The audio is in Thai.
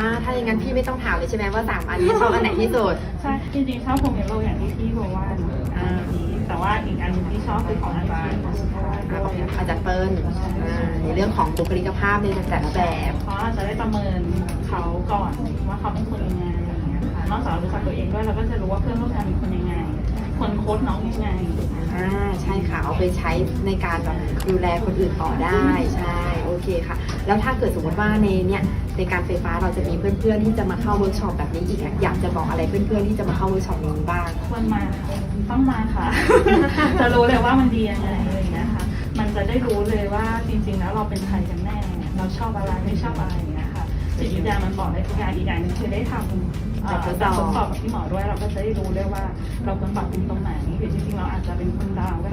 อ่าถ้าอย่างนั้นพี่ไม่ต้องถามเลยใช่ไหมว่าสามอันนี้ชอบอันไหนที่สุด ใช่จริงๆชอบโพเมโลอย่างที่พี่บอกว่าอันนี้แต่ว่าอีกอันหนึงที่ชอบคือของอาจารย์อ่าของอาจารย์เปิ้ลอ่าในเรื่องของบุคลิกภาพในแต่ละแบบ เพราะเราจะได้ประเมินเขาก่อนว่าเขาเป็นคนยังไงอะไรอย่างเงี้ยค่ะนอกจากเรารู้จักตัวเองด้วยเราก็จะรู้ว่าเพื่อนร่วมงานเป็นคนยังไงควรโค้ชน้องยังไงอ่าใช่ค่ะเอาไปใช้ในการแบบดูแลคนอื่นต่อได้ใช่โอ เคค่ะ แล้วถ้าเกิดสมมติว่าในเนี่ยในการไฟฟ้าเราจะมีเพื่อนๆที่จะมาเข้าเวิร์กช็อปแบบนี้อีกอะอยากจะบอกอะไรเพื่อนๆที่จะมาเข้าเวิร์กช็อปนี้บ้าง ควรมาค่ะต้องมาค่ะ จะรู้เลยว่ามันดียังไงอะไรอย่างเงี้ยค่ะ มันจะได้รู้เลยว่าจริงๆแล้วเราเป็นใครกันแน่ เราชอบอะไรไม่ชอบอะไรอย่างเงี้ยค่ะจิตวิทยามันบอกได้ทุกอย่างอีกอย่างหนึงคือได้ทำเอ่อแบบทดสกาอบรทดสอบกับพี่หมอด้วย เราก็จะได้รู้ด้วยว่าเราควรปรับปรุงตรงไหนหรือจริงๆเราอาจจะเป็นคนดาวก็